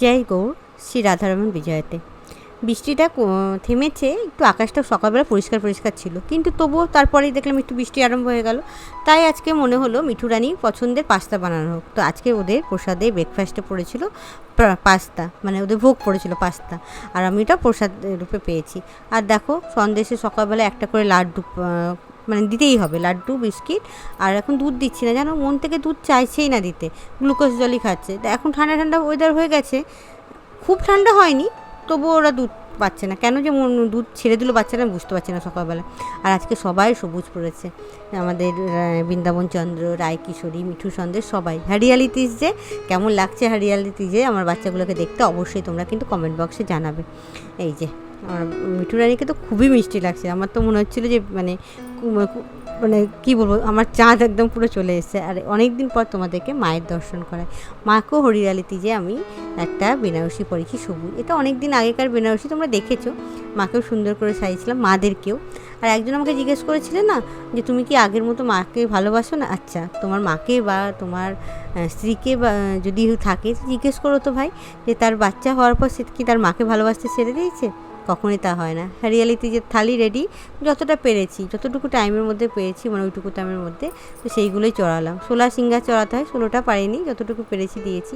জয় গৌর, শ্রী রাধারমণ বিজয়তে। বৃষ্টিটা থেমেছে, একটু আকাশটা সকালবেলা পরিষ্কার পরিষ্কার ছিল। কিন্তু তবুও তারপরেই দেখলাম একটু বৃষ্টি আরম্ভ হয়ে গেল। তাই আজকে মনে হলো মিঠু রানীর পছন্দের পাস্তা বানানো হোক। তো আজকে ওদের প্রসাদে ব্রেকফাস্টে পড়েছিল পাস্তা মানে ওদের ভোগ পড়েছিল পাস্তা। আর আমি ওটা প্রসাদ রূপে পেয়েছি। আর দেখো, সন্দেশে সকালবেলা একটা করে লাড্ডু মানে দিতেই হবে, লাড্ডু, বিস্কিট আর এখন দুধ দিচ্ছি না। জানো, মন থেকে দুধ চাইছেই না দিতে। গ্লুকোজ জলই খাচ্ছে। তা এখন ঠান্ডা ঠান্ডা ওয়েদার হয়ে গেছে। খুব ঠান্ডা হয়নি, তবুও ওরা দুধ পাচ্ছে না। কেন যে মন, দুধ ছেড়ে দিল বাচ্চারা বুঝতে পারছি না সকালবেলা। আর আজকে সবাই সবুজ পড়েছে। আমাদের বৃন্দাবন চন্দ্র, রায় কিশোরী, মিঠু সন্দেশ, সবাই। হরিয়ালি তিজ যে, কেমন লাগছে হরিয়ালি তিজে আমার বাচ্চাগুলোকে দেখতে অবশ্যই তোমরা কিন্তু কমেন্ট বক্সে জানাবে। এই যে আমার মিঠু রানীকে তো খুবই মিষ্টি লাগছে। আমার তো মনে হচ্ছিল যে মানে মানে কী বলব, আমার চাঁদ একদম পুরো চলে এসেছে। আর অনেক দিন পর তোমাদেরকে মায়ের দর্শন করায়। মাকেও হরিয়ালি যে আমি একটা বেনারসি পরেছি সবুজ এটা অনেক দিন আগেকার বেনারসি তোমরা দেখেছ। মাকেও সুন্দর করে সাজিয়েছিলাম, মাদেরকেও। আর একজন আমাকে জিজ্ঞেস করেছিলেন না, যে তুমি কি আগের মতো মাকে ভালোবাসো না? আচ্ছা তোমার মাকে বা তোমার স্ত্রীকে বা, যদি থাকে জিজ্ঞেস করো তো ভাই, যে তার বাচ্চা হওয়ার পর সে কি তার মাকে ভালোবাসতে ছেড়ে দিয়েছে? কখনোই তা হয় না। হরিয়ালিতে যে থালি রেডি যতটা পেরেছি, যতটুকু টাইমের মধ্যে পেরেছি মানে ওইটুকু টাইমের মধ্যে, তো সেইগুলোই চড়ালাম। ষোলা সিঙ্গার চড়াতে হয়, ষোলোটা পারিনি, যতটুকু পেরেছি দিয়েছি।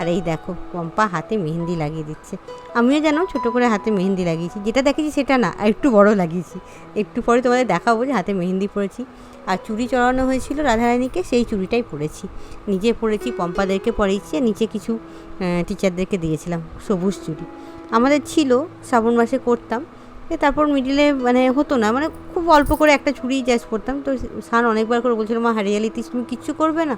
আর এই দেখো, পম্পা হাতে মেহেন্দি লাগিয়ে দিচ্ছে। আমিও যেন ছোটো করে হাতে মেহেন্দি লাগিয়েছি। যেটা দেখেছি সেটা না, আর একটু বড় লাগিয়েছি। একটু পরে তোমাদের দেখাবো যে হাতে মেহেন্দি পরেছি। আর চুড়ি চড়ানো হয়েছিল রাধারানীকে, সেই চুড়িটাই পরেছি। নিজে পরেছি, পম্পাদেরকে পরিয়েছি, আর নিচে কিছু টিচারদেরকে দিয়েছিলাম, সবুজ চুড়ি। আমাদের ছিল, শ্রাবণ মাসে করতাম। তারপর মিডিলে মানে হতো না মানে খুব অল্প করে একটা চুড়ি জাস্ট করতাম তো সান অনেকবার করে বলছিল, মা, হারিয়ালি তিস, তুমি কিচ্ছু করবে না।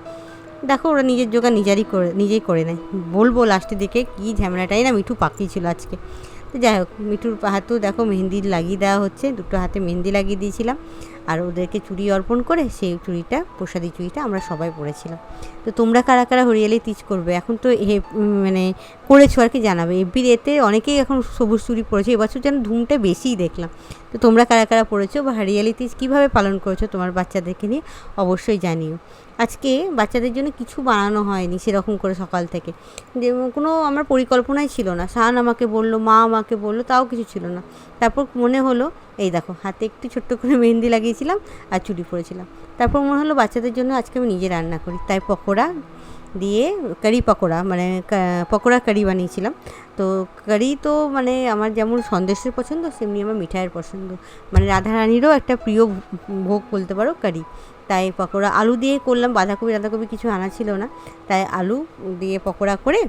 দেখো, ওরা নিজের জোগাড় নিজেরই করে, নিজেই করে নেয়। বলব লাস্টের দিকে কী ঝামেলাটাই না মিঠু পাকিয়েছিল আজকে। তো যাই হোক, মিঠুর হাতেও দেখো মেহেন্দি লাগিয়ে দেওয়া হচ্ছে, দুটো হাতে মেহেন্দি লাগিয়ে দিয়েছিলাম। আর ওদেরকে চুড়ি অর্পণ করে সেই চুড়িটা প্রসাদী চুড়িটা আমরা সবাই পরেছিলাম তো তোমরা কারা কারা হরিয়ালি তিজ করবে? এখন তো উম, মানে করেছ আর কি জানাবে। এফবির এতে অনেকেই এখন সবুজ চুড়ি পরেছে এবছর যেন ধুমটা বেশিই দেখলাম। তো তোমরা কারা কারা পড়েছো বা হরিয়ালি তিজ কীভাবে পালন করেছ তোমার বাচ্চাদেরকে নিয়ে অবশ্যই জানিও। আজকে বাচ্চাদের জন্য কিছু বানানো হয়নি সেরকম করে সকাল থেকে। যে কোনো আমার পরিকল্পনাই ছিল না। শাহান আমাকে বলল মা আমাকে বলল তাও কিছু ছিল না। তারপর মনে হলো এই দেখো হাতে একটু ছোট্ট করে মেহেন্দি লাগিয়েছিলাম আর চুরি পরেছিলাম তারপর মনে হলো বাচ্চাদের জন্য আজকে আমি নিজে রান্না করি। তাই পকোড়া দিয়ে কারি পকোড়া মানে পকোড়া কারি বানিয়েছিলাম। তো কারি তো মানে আমার যেমন সন্দেশের পছন্দ, সেমনি আমার মিঠাইয়ের পছন্দ। মানে রাধারানীরও একটা প্রিয় ভোগ বলতে পারো কারি। তাই পকোড়া আলু দিয়ে করলাম, বাঁধাকপি বাঁধাকপি কিছু আনা ছিল না। তাই আলু দিয়ে পকোড়া করে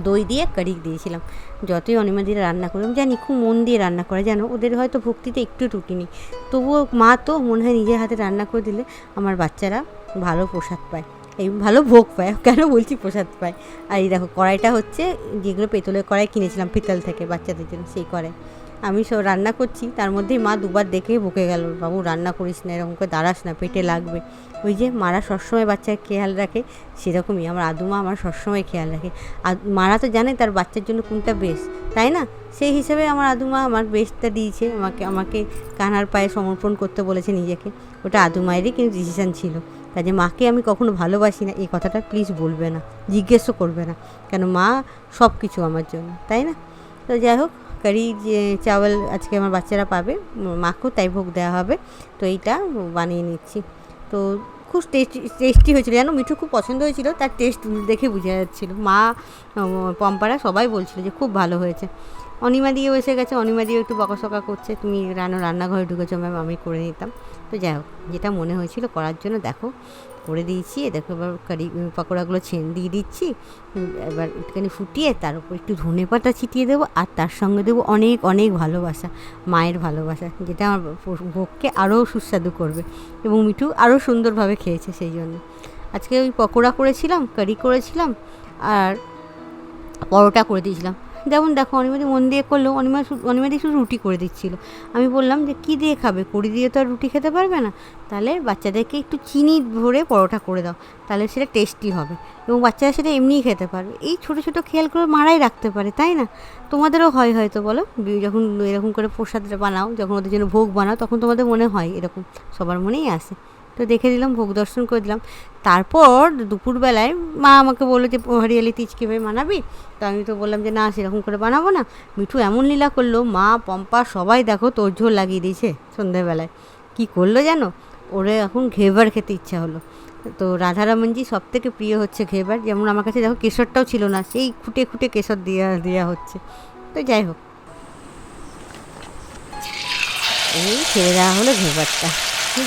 দই দিয়ে কারি দিয়েছিলাম। যতই অনিমা দিয়ে রান্না করে আমি জানি খুব মন দিয়ে রান্না করে, জানো? ওদের হয়তো ভক্তিতে একটু টুটি নেই তবুও মা তো মনে হয় নিজের হাতে রান্না করে দিলে আমার বাচ্চারা ভালো প্রসাদ পায়। এই ভালো ভোগ পায়। কেন বলছি প্রসাদ পায়? আর এই দেখো, কড়াইটা হচ্ছে যেগুলো পেতলের কড়াই কিনেছিলাম পিতল থেকে বাচ্চাদের জন্য, সেই কড়াই। আমি সব রান্না করছি, তার মধ্যেই মা দুবার দেখেই বকে গেল, বাবু, রান্না করিস না, এরকম করে দাঁড়াস না, পেটে লাগবে। ওই যে মারা সবসময় বাচ্চার খেয়াল রাখে, সেরকমই আমার আদুমা আমার সবসময় খেয়াল রাখে। আর মারা তো জানে তার বাচ্চার জন্য কোনটা বেস্ট তাই না? সেই হিসেবে আমার আদুমা আমার বেস্টটা দিয়েছে, আমাকে আমাকে কানার পায়ে সমর্পণ করতে বলেছে নিজেকে। ওটা আদুমায়েরই কিন্তু ডিসিশান ছিল। কাজে মাকে আমি কখনো ভালোবাসি না, এই কথাটা প্লিজ বলবে না, জিজ্ঞেসও করবে না। কেন মা সব কিছু আমার জন্য, তাই না? তো যাই হোক কারি যে চাওয়াল আজকে আমার বাচ্চারা পাবে মাকেও তাই ভোগ দেওয়া হবে। তো এইটা বানিয়ে নিচ্ছি। তো খুব টেস্টি টেস্টি হয়েছিল। জানো, মিঠু খুব পছন্দ হয়েছিল, তার টেস্ট দেখে বোঝা যাচ্ছিল। মা পম্পারা সবাই বলছিল যে খুব ভালো হয়েছে। অনিমা দিয়েও এসে গেছে, অনিমা দিয়েও একটু বকাসকা করছে। তুমি রান্না রান্নাঘরে ঢুকেছো ম্যাম আমি করে নিতাম। তো যাই হোক, যেটা মনে হয়েছিল করার জন্য দেখো। করে দিয়েছি। দেখো এবার কারি পকোড়াগুলো ছেন, দিয়ে দিচ্ছি। এবার একটুখানি ফুটিয়ে তার উপর একটু ধনে পাতা ছিটিয়ে দেবো আর তার সঙ্গে দেবো অনেক অনেক ভালোবাসা, মায়ের ভালোবাসা, যেটা আমার ভোগকে আরও সুস্বাদু করবে এবং মিঠু আরও সুন্দরভাবে খেয়েছে সেই জন্য। আজকে ওই পকোড়া করেছিলাম, কারি করেছিলাম আর পরোটা করে দিয়েছিলাম। যেমন দেখো অনিমাদি মন দিয়ে করলেও অনিমা অনিমাদি শুধু রুটি করে দিচ্ছিল। আমি বললাম যে, কী দিয়ে খাবে? কড়ি দিয়ে তো আর রুটি খেতে পারবে না। তাহলে বাচ্চাদেরকে একটু চিনি ভরে পরোটা করে দাও, তাহলে সেটা টেস্টি হবে এবং বাচ্চারা সেটা এমনিই খেতে পারবে। এই ছোটো ছোটো খেয়াল করে মারাই রাখতে পারে, তাই না? তোমাদেরও হয় হয়তো, বলো? যখন এরকম করে প্রসাদটা বানাও, যখন ওদের জন্য ভোগ বানাও, তখন তোমাদের মনে হয় এরকম, সবার মনেই আসে। তো দেখে দিলাম, ভোগ দর্শন করে দিলাম। তারপর দুপুরবেলায় মা আমাকে বলল যে হরিয়ালি তিজ কীভাবে বানাবি? তো আমি তো বললাম যে, না, সেরকম করে বানাবো না। মিঠু এমন লীলা করল, মা, পম্পা, সবাই দেখো তোর ঝোল লাগিয়ে দিয়েছে সন্ধ্যেবেলায়। কী করল জানো? ওরে এখন ঘেবার খেতে ইচ্ছা হলো। তো রাধারামনজি সব থেকে প্রিয় হচ্ছে ঘেবার। যেমন আমার কাছে দেখো কেশরটাও ছিল না, সেই খুঁটে খুঁটে কেশর দেওয়া দেওয়া হচ্ছে। তো যাই হোক। এই ছেড়ে দেওয়া হলো ঘেবারটা।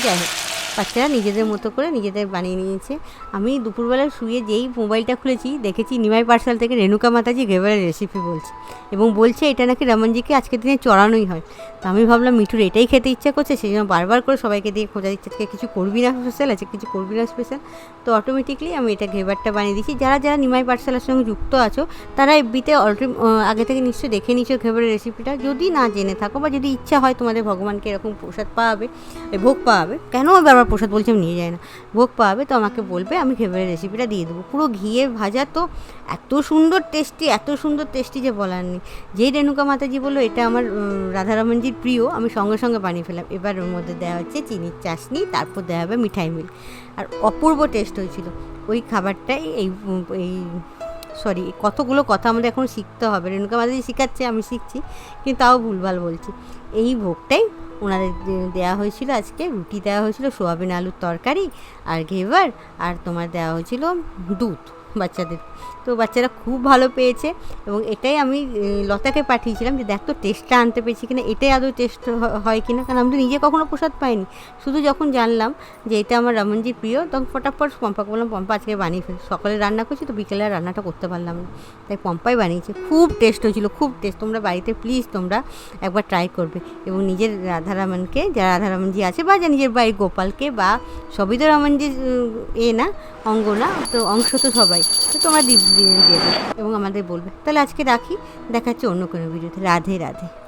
যাই হোক। বাচ্চারা নিজেদের মতো করে নিজেদের বানিয়ে নিয়েছে। আমি দুপুরবেলায় শুয়ে যেই মোবাইলটা খুলেছি, দেখেছি নিমাই পার্সাল থেকে রেণুকা মাতাজি ঘেবারের রেসিপি বলছে এবং বলছে এটা নাকি রমনজিকে আজকের দিনে চড়ানোই হয়। তো আমি ভাবলাম, মিঠুর এটাই খেতে ইচ্ছা করছে, সেই জন্য বারবার করে সবাইকে দিয়ে খোঁজা দিচ্ছে, আজকে কিছু করবি না স্পেশাল আছে কিছু করবি না স্পেশাল তো অটোমেটিকলি আমি এটা ঘেবারটা বানিয়ে দিয়েছি। যারা যারা নিমাই পাঠশালার সঙ্গে যুক্ত আছো, তারা এফবিতে অলরেডি আগে থেকে নিশ্চয়ই দেখে নিচ্ছ ঘেবারের রেসিপিটা যদি না জেনে থাকো বা যদি ইচ্ছা হয় তোমাদের ভগবানকে এরকম প্রসাদ পাওয়াবে ভোগ পাওয়াবে কেন বারবার প্রসাদ বলছি আমি নিয়ে যাই না। ভোগ পাবে তো আমাকে বলবে আমি ঘেবারের রেসিপিটা দিয়ে দেবো। পুরো ঘিয়ে ভাজা তো এত সুন্দর টেস্টি এত সুন্দর টেস্টি যে বলার নেই। যেই রেণুকা মাতাজি বলল এটা আমার উম, রাধারমনজির প্রিয় আমি সঙ্গে সঙ্গে বানিয়ে ফেলাম এবার ওর মধ্যে দেওয়া হচ্ছে চিনির চাশনি তারপর দেওয়া হবে মিঠাই মিল। আর অপূর্ব টেস্ট হয়েছিল। ওই খাবারটাই এই এই সরি, কতগুলো কথা আমাদের এখন শিখতে হবে। রেণুকা মাতাজি শেখাচ্ছে, আমি শিখছি, কিন্তু তাও ভুলভাল বলছি। এই ভোগটাই ওনাদের দেওয়া হয়েছিল আজকে, রুটি দেওয়া হয়েছিল, সোয়াবিন আলুর তরকারি, আর ঘেবার, আর তোমার দেওয়া হয়েছিল দুধ। বাচ্চাদের। তো বাচ্চারা খুব ভালো পেয়েছে এবং এটাই আমি লতাকে পাঠিয়েছিলাম যে দেখ তো টেস্টটা আনতে পেরেছি কিনা, এটাই আদৌ টেস্ট হয় কিনা, কারণ আমি তো নিজে কখনো প্রসাদ পাইনি। শুধু যখন জানলাম যে এটা আমার রমনজির প্রিয়, তখন ফটাফট পম্পাকে বললাম, পম্পা, আজকে বানিয়ে ফেল সকালে রান্না করছি তো বিকেলে রান্নাটা করতে পারলাম না। তাই পম্পাই বানিয়েছে। খুব টেস্ট হয়েছিল, খুব টেস্ট তোমরা বাড়িতে প্লিজ তোমরা একবার ট্রাই করবে। এবং নিজের রাধারামনকে যারা রাধারামনজি আছে বা যা নিজের বাড়ির গোপালকে বা সবই তো রামনজির এ না, অঙ্গ না, তো অংশ তো সবাই। তো তোমরা দিয়ে দেবে এবং আমাদের বলবে। তাহলে আজকে রাখি। দেখাচ্ছি অন্য কোনো ভিডিওতে রাধে রাধে।